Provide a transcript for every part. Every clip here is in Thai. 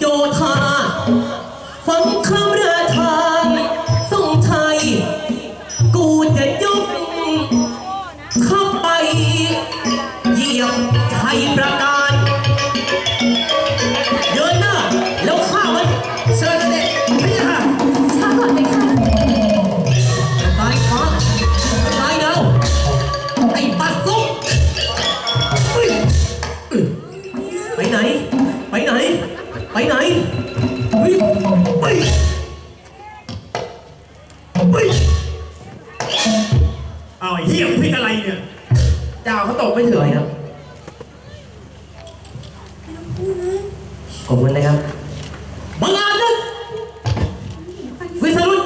โยธา ไปไหนเฮ้ยเฮ้ยเฮ้ยเอาไอ้เหี้ยพิษอะไรเนี่ยดาวเขาตกไม่ถึสงวยครับ ขอบคุณนะครับบังอาจนะวิสรุต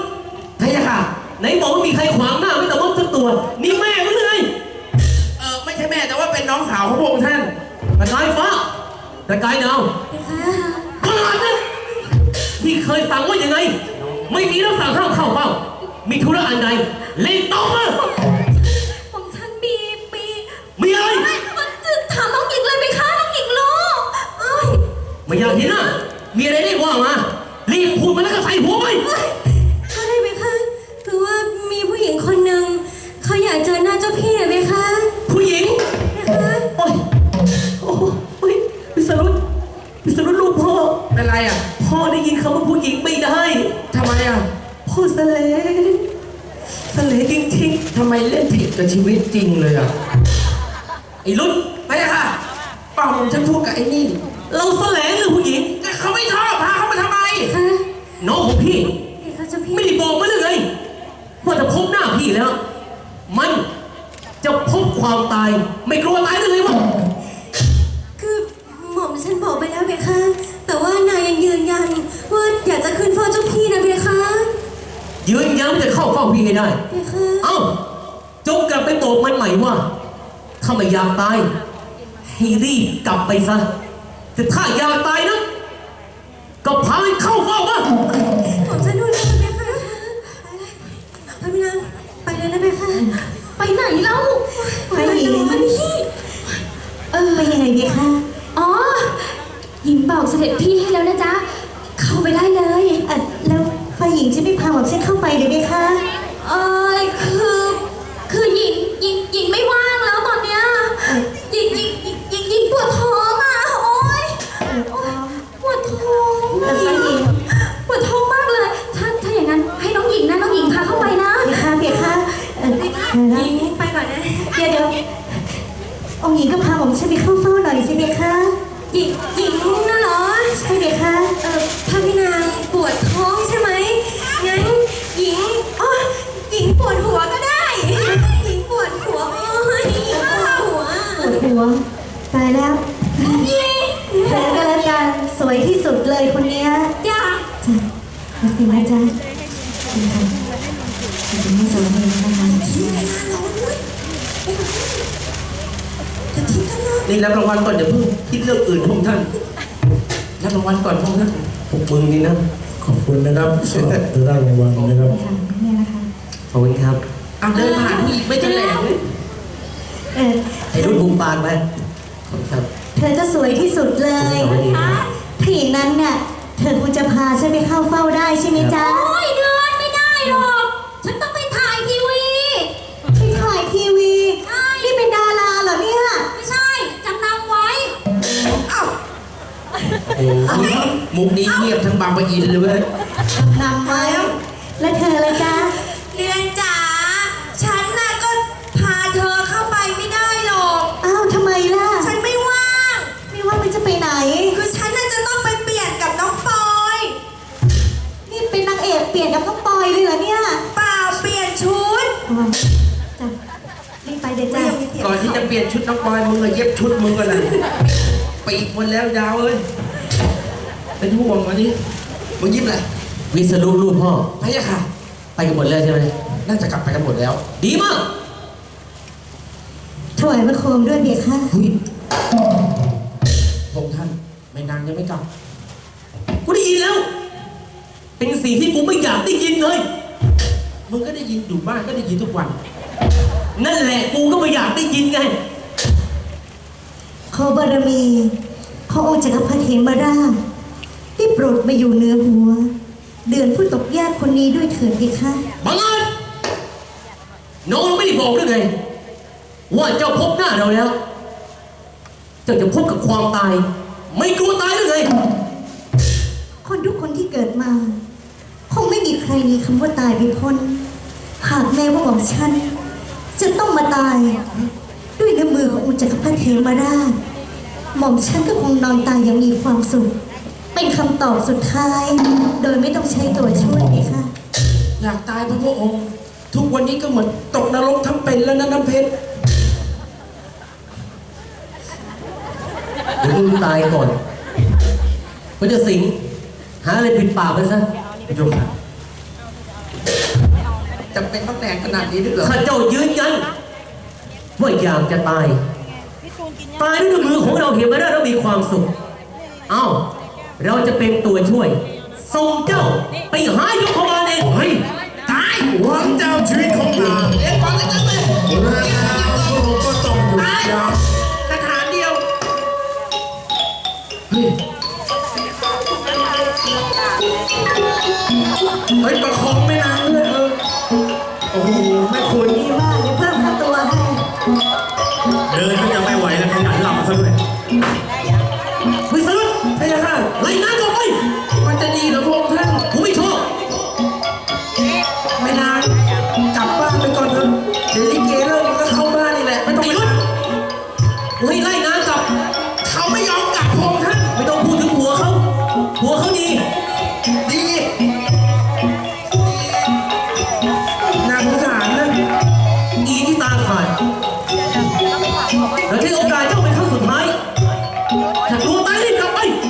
พระยาค่ะ ไหนบอกว่ามีใครขวางหน้าไม่แต่ว่าสักตัว นี่แม่มึงเลย เออไม่ใช่แม่แต่ว่าเป็นน้องสาวของพระองค์ท่านตะกายฟ้าตะกายดาวบังอาจนะที่เคยสั่ งว่ายังไง ไม่มีรับสั่งห้ามเข้าเฝ้า มีธุระอันใดเล่นต่อมาผมฉันมีมีมีอะไรไม่มันจะถามน้องหญิงเลยไหมคะน้องหญิงรู้เอ้ยไม่อยากเห็นนะมีอะไรรีบว่ามารีบพูดมาแล้วก็ใส่หัวไป ได้ยินคำว่าผู้หญิงไม่ได้ทำไมอะพ่อสะเลสะเลจริงทำไมเล่นผิดกับชีวิตจริงเลยอะๆไอ้รุ่นพระยาค่ะเป่าผมฉันพูดกับไอ้นี่เราสะเลหรือผู้หญิงแต่เขาไม่ชอบพาเขามาทำไม คะน้องของพี่ เดี๋ยวเขาเจ้าพี่ไม่ได้บอกมาเลยไงว่าจะพบหน้าพี่แล้ว มันจะพบความตาย ไม่กลัวตายเลยเลยวะ ยืนยันว่าจะเข้าเฝ้าพี่ให้ได้ เพคะเอ้าจงกลับไปบอกมันใหม่ว่า ถ้าไม่อยากตาย ให้รีบกลับไปซะ แต่ถ้าอยากตายนะ ก็พามันเข้าเฝ้ามาผมจะดูแลมันไหมคะไปเลยพระพี่นางไปเลยนะเพคะไปไหนเล่าไปไหนมานี่เออ ไปยังไงดีคะ อ๋อ หญิงบอกเสด็จพี่ให้แล้วนะจ๊ะ อมฉันเข้าไปเลยไหมคะ เออคือ คือหญิงหญิงหญิงไม่ว่างแล้วตอนเนี้ยหญิงหญิงหญิงหญิงหญิงปวดท้องอะโอ๊ยโอ๊ยปวดท้องแล้วฝ่ายหญิง ปวดท้องมากเลย ถ้าถ้าอย่างนั้นให้น้องหญิงนะน้องหญิงพาเข้าไปนะเพียค่ะเพียค่ะหญิงไปก่อนนะ เดี๋ยวเดี๋ยวองค์หญิงก็พาผมฉันไปเข้า ดเรื่องอื่นพวกท่านรับรางวัลก่อนพวกท่านพวกมึงนี่นะ ขอบคุณนะครับสำหรับรางวัลนะครับค่ะเนี่ยนะคะ ขอบคุณครับเอาเดินผ่านผู้หญิงไม่จะแหลงเลยเออไอ้รุ่นบุมปานไปขอบคุณครับเธอก็สวยที่สุดเลยสวัสดีครับถ้าอย่างนั้นเนี่ยเธอคงจะพาฉันไปเข้าเฝ้าได้ใช่ไหมจ๊ะ โอ้ยเดิน โอ้โหมุกนี้เงียบทั้งบางปะอินเลยเว้ยนำไว้แล้วเธอละจ๊ะเดือนจ๋า ฉันน่ะก็พาเธอเข้าไปไม่ได้หรอก อ้าวทำไมล่ะ ฉันไม่ว่าง ไม่ว่ามันจะไปไหน คือฉันน่ะจะต้องไปเปลี่ยนกับน้องปอย นี่เป็นนางเอกเปลี่ยนกับน้องปอยเลยเหรอเนี่ยเปล่าเปลี่ยนชุดอ๋อจ้ะรีบไปเดี๋ยวจ้ะก่อนที่จะเปลี่ยนชุดน้องปอยมึงอะเย็บชุดมึงกันเลยปีกหมดแล้วยาวเอ้ย เป็นห่วงมาดิมึงยิ้มอะไรวิสรุตลูกพ่อพระยาค่ะ ไปกันหมดแล้วใช่ไหม น่าจะกลับไปกันหมดแล้ว ดีมากถวายพระโคมด้วยเบียค่ะเฮ้ยโหไม่กลับ กูได้ยินแล้ว เป็นสิ่งที่กูไม่อยากได้ยินเลย มึงก็ได้ยินอยู่บ้านก็ได้ยินทุกวัน นั่นแหละกูก็ไม่อยากได้ยินไง ขอบารมีพระองค์จักรพรรดิเหมราช ได้โปรดมาอยู่เหนือหัว เดือนผู้ตกยากคนนี้ด้วยเถิดเพคะบังเอิญน้องไม่ได้บอกหรือไง ว่าเจ้าพบหน้าเราแล้ว เจ้าจะพบกับความตาย ไม่กลัวตายหรือไงคนทุกคนที่เกิดมา คงไม่มีใครมีคำว่าตายไปพ้นหากแม้ว่าของฉัน จะต้องมาตาย ด้วยน้ำมือขององค์จักรพรรดิเทมราชหม่อมฉันก็คงนอนตายอย่างมีความสุข เป็นคำตอบสุดท้าย โดยไม่ต้องใช้ตัวช่วยเลยค่ะ อยากตายเพราะพระองค์ ทุกวันนี้ก็เหมือนตกนรกทั้งเป็นแล้วนะน้ำเพชรเดี๋ยวมึงตายก่อนมันจะสิง หาอะไรปิดปากไปซะพระเจ้าค่ะจำเป็นต้องแดงขนาดนี้ด้วยเหรอข้าเจ้ายืนยันว่าอยากจะตาย ตายด้วยมือของเราเห็นมาได้เรามีความสุข เอ้า เราจะเป็นตัวช่วยส่งเจ้าไปหายกพบาลเองเฮ้ยตายหวังเจ้าชีวิตของนางเอ็งฟังเลยจังเลยและนางพระองค์ก็ต้องอยู่ตายยาวสถานเดียวเฮ้ยเฮ้ยประคอง ถ้ากลัวตายรีบกลับไป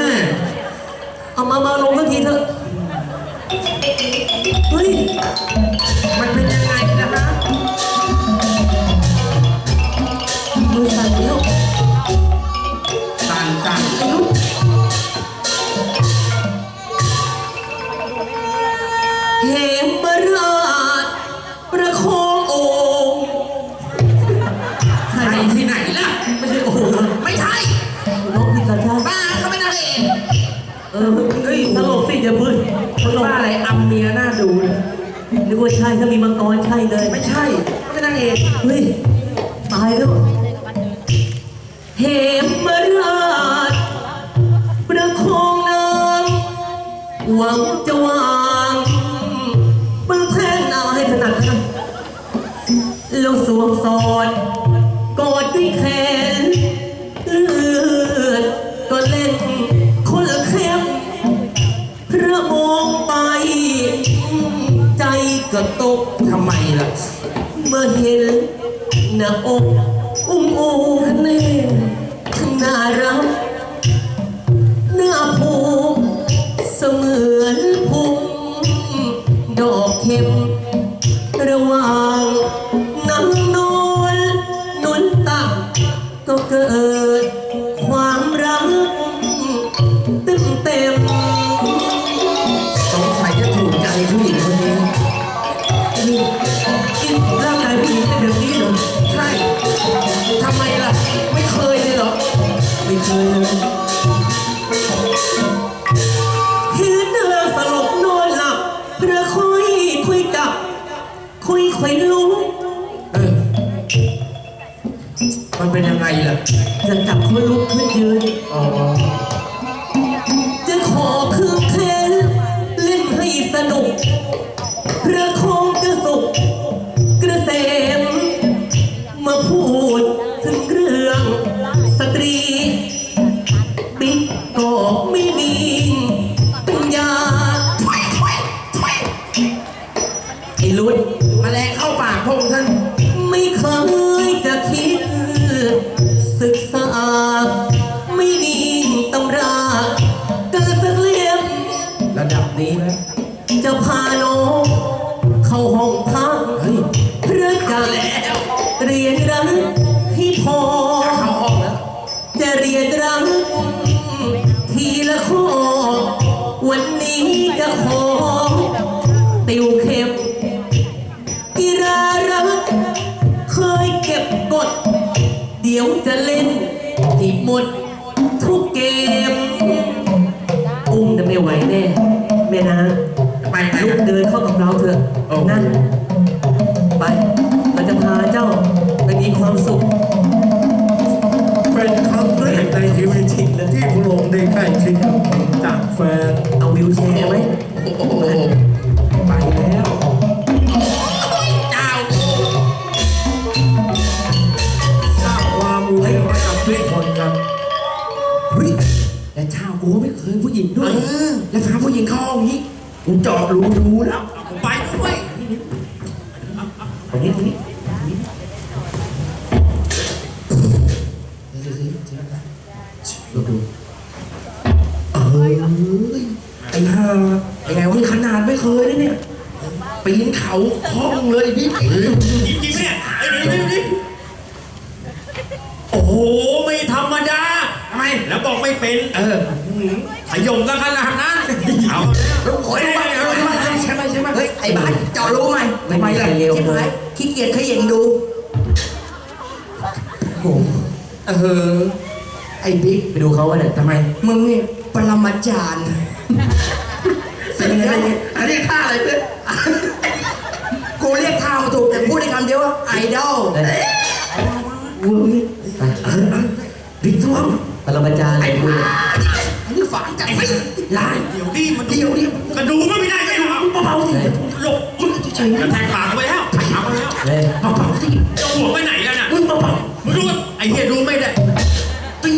ว่าใช่ถ้ามีมังกรใช่เลย ไม่ใช่เขาเป็นนางเอกเฮ้ยตายแล้วเหมราชประคองนางหวังจะวางบนแท่นนาให้ถนัดนะแล้วสวมสอดกอดด้วยแขนเลือ เมื่อเห็นหน้าอกอุ้มอูแน่ทั้งน่ารัก มันเป็นยังไงล่ะจะจับเขาลุกขึ้นยืน อ๋อจะขอคืนแค้นเล่นให้สนุกพระคงจะสุข เคยเก็บกด เดี๋ยวจะเล่นให้หมดทุกเกม อุ้มจะไม่ไหวแน่แม่นางไปไหนลุกเดินเข้ากับเราเถอะโอ้ นั่น ไป เราจะพาเจ้าไปมีความสุข เป็นครั้งแรกในชีวิตจริงเลยที่พระองค์ได้ใกล้ชิดกับจากแฟน เอาวิวแชร์ไหมโอ้โห กูก็ไม่เคยผู้หญิงด้วยแล้วพาผู้หญิงเข้าห้องนี้กูเจาะรูดูแล้วกูไปด้วยตรงนี้ตรงนี้ดูดูเอ้ยไอ้ห่าไอ้ไงวะนี่ขนาดไม่เคยเลยเนี่ยปีนเขาคล่องเลยพี่จริงๆเนี่ยไอ้นี่นี่โอ้โห ไม่ธรรมดาทำไม แล้วบอกไม่เป็น เออ ขยมกันขนาดนั้นเอารู้โอยมาเอามาใช่ไหมใช่ไหมเฮ้ยไอ้บ้านเจาะรู้ไหมไม่มีใครเร็วเลไหนยขี้เกียจขยันดูโอ้โหเออไอ้บิ๊กไปดูเขาวะเนี่ยทำไมมึงเนี่ยปรมาจารย์เป็นไงเป็นไงอันนี้ท่าอะไรเพื่อนกูเรียกท่ามาถูกแต่พูดได้คำเดียวว่าไอดอล นนี้ฝังจังไปลายเดี๋ยวดิมันเดี๋ยวเดี๋ยวกระดูกก็ไม่ได้ไงหรอเบาๆสิหลบมึงเฉยๆกระนะแทกปากไปแล้วถามไปแล้วเฮ้ยเบาๆสิจะหัวไปไหนแล้วน่ะมึงเบามึงดูไอ้เหี้ยดูไม่ได้ๆตี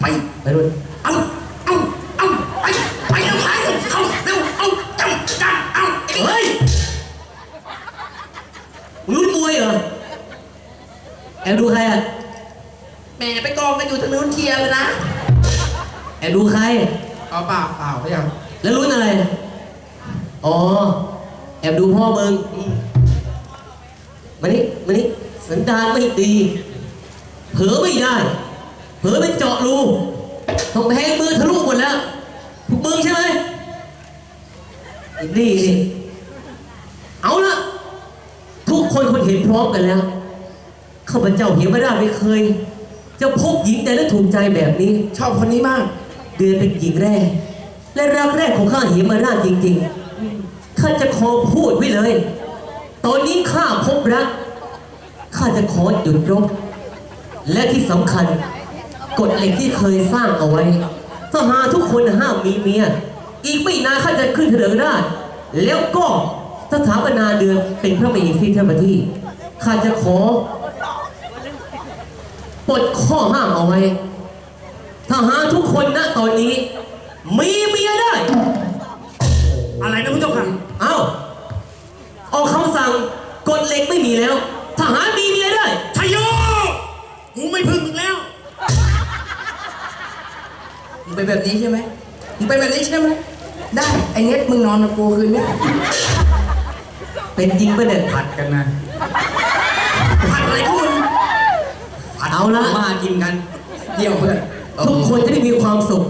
ไปไปดูเอาเอาเอาไปไปเร็วไปเข้าเร็วเอาจังจังเอาเฮ้ยมึงรู้มวยเหรอแอบดูใครอะแหมไปกองกันอยู่ทางนู้นเคลียร์เลยนะแอบดูใคร เอาเปล่าเปล่าพยายามแล้วรุ่นอะไร อ๋อ แอบดูพ่อมึงมานี่มานี่สันดานไม่ดี เผลอไม่ได้ เผลอเป็นเจาะรูต้องแพงมือทะลุหมดแล้วพวกมึงใช่ไหมไอ้นี่นี่เอาละทุกคนคนเห็นพร้อมกันแล้วข้าพเจ้าเห็นไม่ได้ไม่เคย จะพบหญิงแต่ละถูกใจแบบนี้ ชอบคนนี้มาก เดือนเป็นหญิงแรก และรักแรกของข้าเหมราชจริงๆ ข้าจะขอพูดไว้เลย ตอนนี้ข้าพบรัก ข้าจะขอหยุดรบ และที่สำคัญ กฎเหล็กที่เคยสร้างเอาไว้ถ้าหาทุกคนห้ามมีเมีย อีกไม่นานข้าจะขึ้นเถืองราชแล้วก็สถาปนาเดือนเป็นพระมเหสีเทพที่ข้าจะขอปลดข้อห้ามเอาไว้ ถ้าหาทุกคนณตอนนี้ มีเมียได้ อะไรนะผู้เจ้าค่ะเอ้าออกคำสั่งกฎเหล็กไม่มีแล้ว ทหารมีเมียได้ชยโยกูไม่พึ่งมึงแล้วมึงเป็นแบบนี้ใช่ไหมมึงเป็นแบบนี้ใช่ไหมได้ไอ้เน็ตมึงนอนกับกูคืนนี้เป็นจริงปะเนี่ยผัดกันนะผัดอะไรพวกมึงเอาละมากินกันเดี่ยวเพื่อน ทุกคนจะได้มีความสุข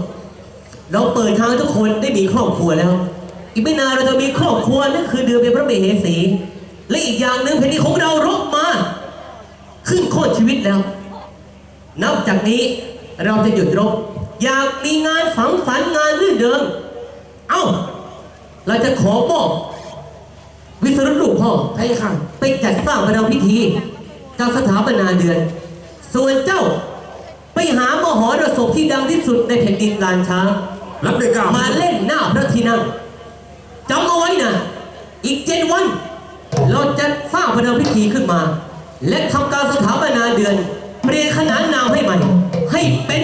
เราเปิดทางให้ทุกคนได้มีครอบครัวแล้ว อีกไม่นานเราจะมีครอบครัวนั่นคือเดือนเป็นพระมเหสี และอีกอย่างหนึ่งแผ่นดินของเรารบมาขึ้นโคตรชีวิตแล้ว นับจากนี้เราจะหยุดรบ อยากมีงานฝังสรรค์งานรื่นเริงเอ้า เราจะขอมอบวิสรุตลูกพ่อพระยาค่ะไปจัดสร้างพระราพิธีกับสถาปนาเดือน ส่วนเจ้าไป หามหรสพที่ดังที่สุดในแผ่นดินลานช้างรับด้วยกล้าวมาเล่นหน้าพระที่นั่งจำเอาไว้นะ อีกเจ็ดวัน เราจะสร้างพระราพิธีขึ้นมา และทำการสถาปนาเดือน เปลี่ยนขนานนามให้ใหม่ให้เป็น